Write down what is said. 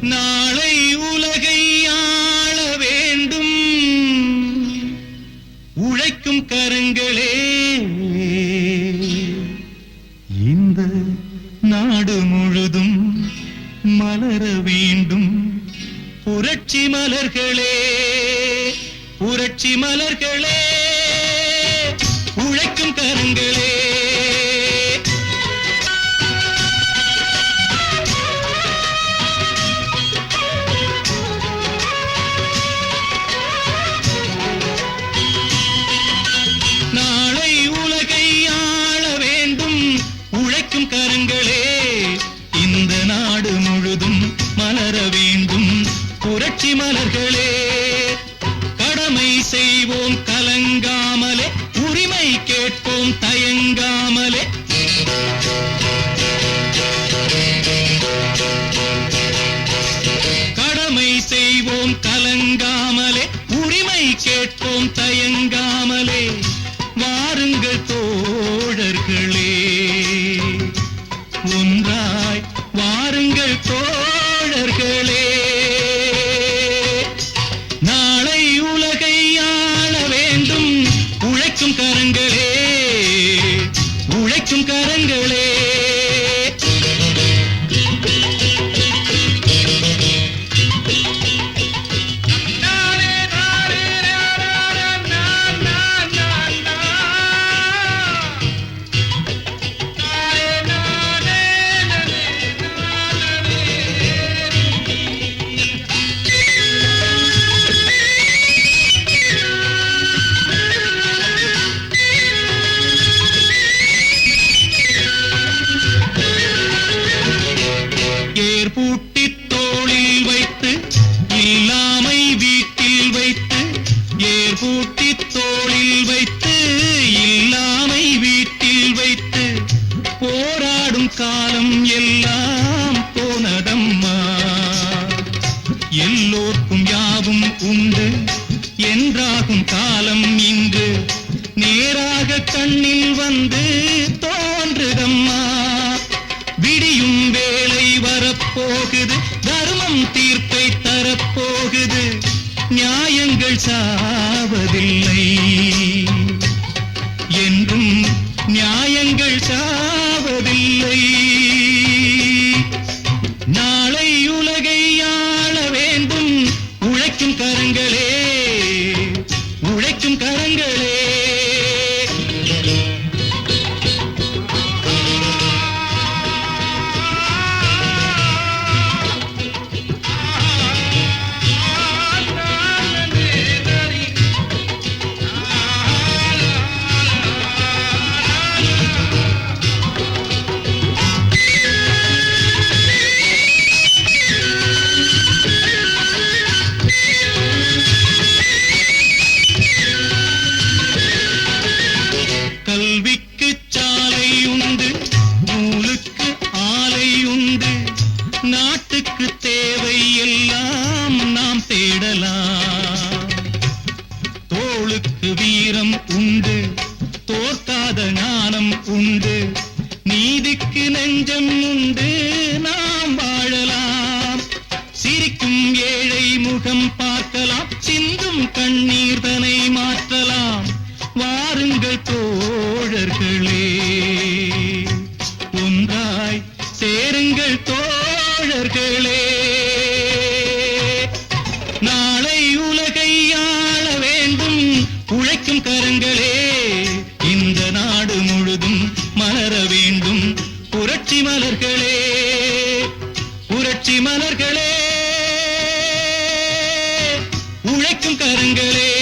நாளை உலகை ஆள வேண்டும். உழைக்கும் கரங்களே. இந்த நாடு முழுதும் மலர வேண்டும். புரட்சி மலர்களே புரட்சி மலர்களே. உழைக்கும் கரங்களே. தயங்காமலே. கடமை செய்வோம் கலங்காமலே. உரிமை கேட்போம் தயங்காமலே. வாருங்கள் தோழர்களே. ஒன்றாய் வாருங்கள் தோழர்களே. காலம் எல்லாம் போனதம்மா. எல்லோர்க்கும் யாவும் உண்டு. என்றாகும் காலம் இன்று. நேராக கண்ணில் வந்து தோன்றுதம்மா. விடியும் வேலை வரப்போகுது. தர்மம் தீர்ப்பை தரப்போகுது. நியாயங்கள் சாவது நெஞ்சம் உண்டு நாம் வாழலாம். சிரிக்கும் ஏழை முகம் பார்க்கலாம். சிந்தும் கண்ணீர் தனை மாற்றலாம். வாருங்கள் தோழர்களே. ஒன்றாய் சேருங்கள் தோழர்களே. நாளை உலகை ஆள வேண்டும். உழைக்கும் கரங்களே. உச்சி மலர்களே உழைக்கும் கரங்களே.